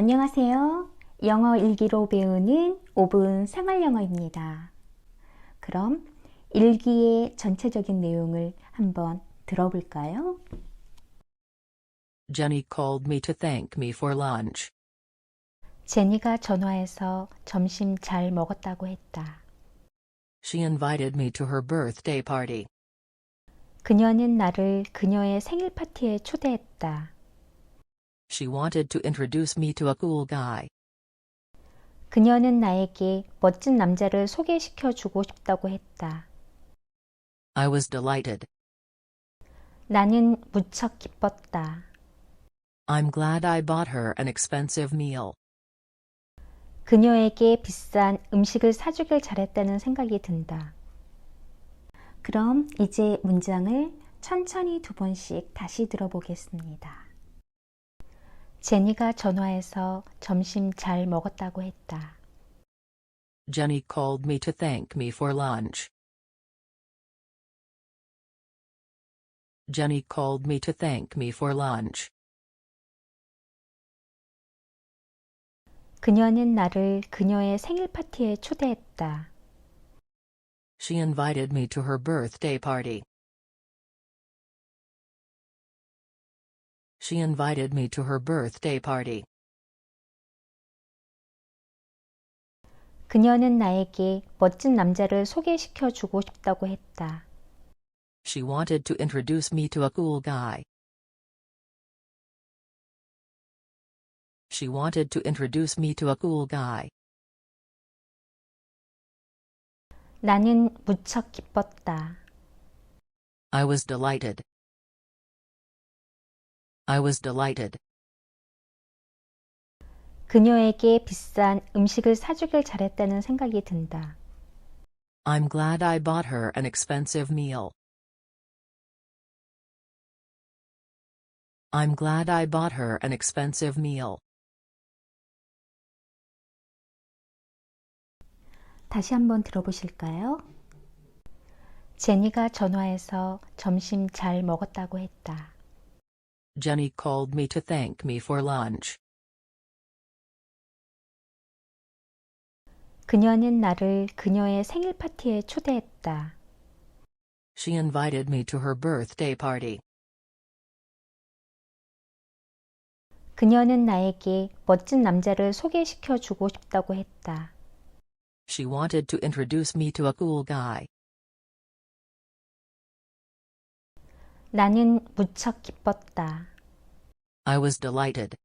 안녕하세요. 영어 일기로 배우는 5분 생활 영어입니다. 그럼 일기의 전체적인 내용을 한번 들어볼까요? Jenny called me to thank me for lunch. 제니가 전화해서 점심 잘 먹었다고 했다. She invited me to her birthday party. 그녀는 나를 그녀의 생일 파티에 초대했다. She wanted to introduce me to a cool guy. 그녀는 나에게 멋진 남자를 소개시켜 주고 싶다고 했다. I was delighted. 나는 무척 기뻤다. I'm glad I bought her an expensive meal. 그녀에게 비싼 음식을 사주길 잘했다는 생각이 든다. 그럼 이제 문장을 천천히 두 번씩 다시 들어보겠습니다. 제니가 전화해서 점심 잘 먹었다고 했다. Jenny called me to thank me for lunch. Jenny called me to thank me for lunch. 그녀는 나를 그녀의 생일 파티에 초대했다. She invited me to her birthday party. She invited me to her birthday party. 그녀는 나에게 멋진 남자를 소개시켜 주고 싶다고 했다. She wanted to introduce me to a cool guy. She wanted to introduce me to a cool guy. 나는 무척 기뻤다. I was delighted. I was delighted. 그녀에게 비싼 음식을 사주길 잘했다는 생각이 든다. I'm glad I bought her an expensive meal. I'm glad I bought her an expensive meal. 다시 한번 들어보실까요? 제니가 전화해서 점심 잘 먹었다고 했다. Jenny called me to thank me for lunch. 그녀는 나를 그녀의 생일 파티에 초대했다. She invited me to her birthday party. 그녀는 나에게 멋진 남자를 소개시켜 주고 싶다고 했다. She wanted to introduce me to a cool guy. 나는 무척 기뻤다. I was delighted.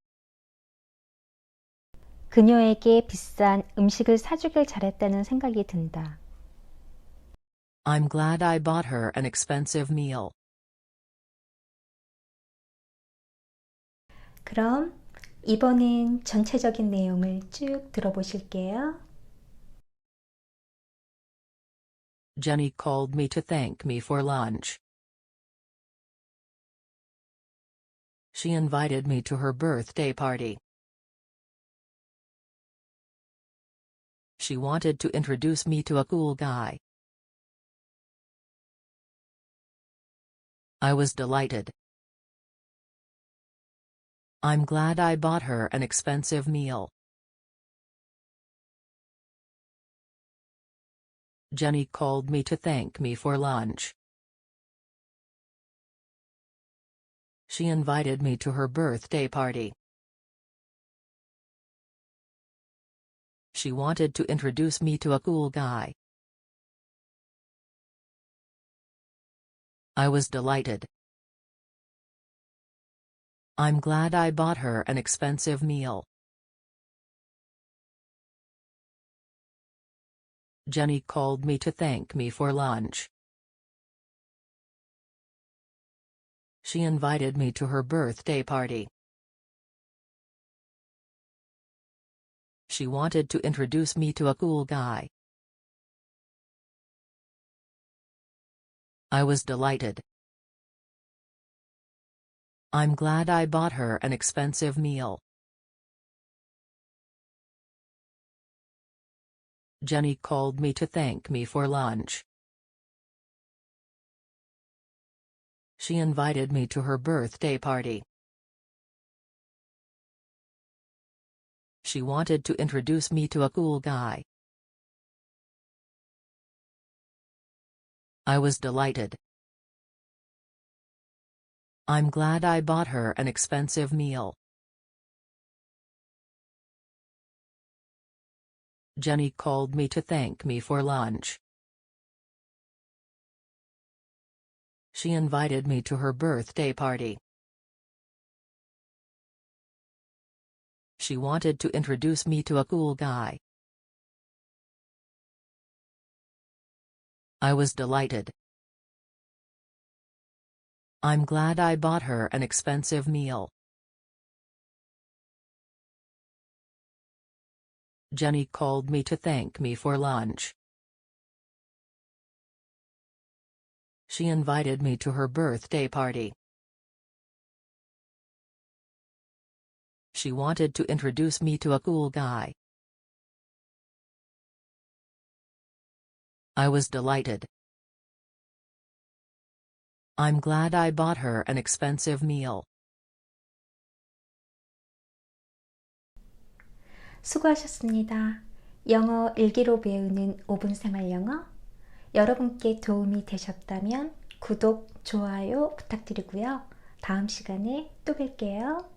그녀에게 비싼 음식을 사주길 잘했다는 생각이 든다. I'm glad I bought her an expensive meal. 그럼 이번엔 전체적인 내용을 쭉 들어보실게요. Jenny called me to thank me for lunch. She invited me to her birthday party. She wanted to introduce me to a cool guy. I was delighted. I'm glad I bought her an expensive meal. Jenny called me to thank me for lunch. She invited me to her birthday party. She wanted to introduce me to a cool guy. I was delighted. I'm glad I bought her an expensive meal. Jenny called me to thank me for lunch. She invited me to her birthday party. She wanted to introduce me to a cool guy. I was delighted. I'm glad I bought her an expensive meal. Jenny called me to thank me for lunch. She invited me to her birthday party. She wanted to introduce me to a cool guy. I was delighted. I'm glad I bought her an expensive meal. Jenny called me to thank me for lunch. She invited me to her birthday party. She wanted to introduce me to a cool guy. I was delighted. I'm glad I bought her an expensive meal. Jenny called me to thank me for lunch. She invited me to her birthday party. She wanted to introduce me to a cool guy. I was delighted. I'm glad I bought her an expensive meal. 수고하셨습니다. 영어 일기로 배우는 5분 생활 영어. 여러분께 도움이 되셨다면 구독, 좋아요 부탁드리고요. 다음 시간에 또 뵐게요.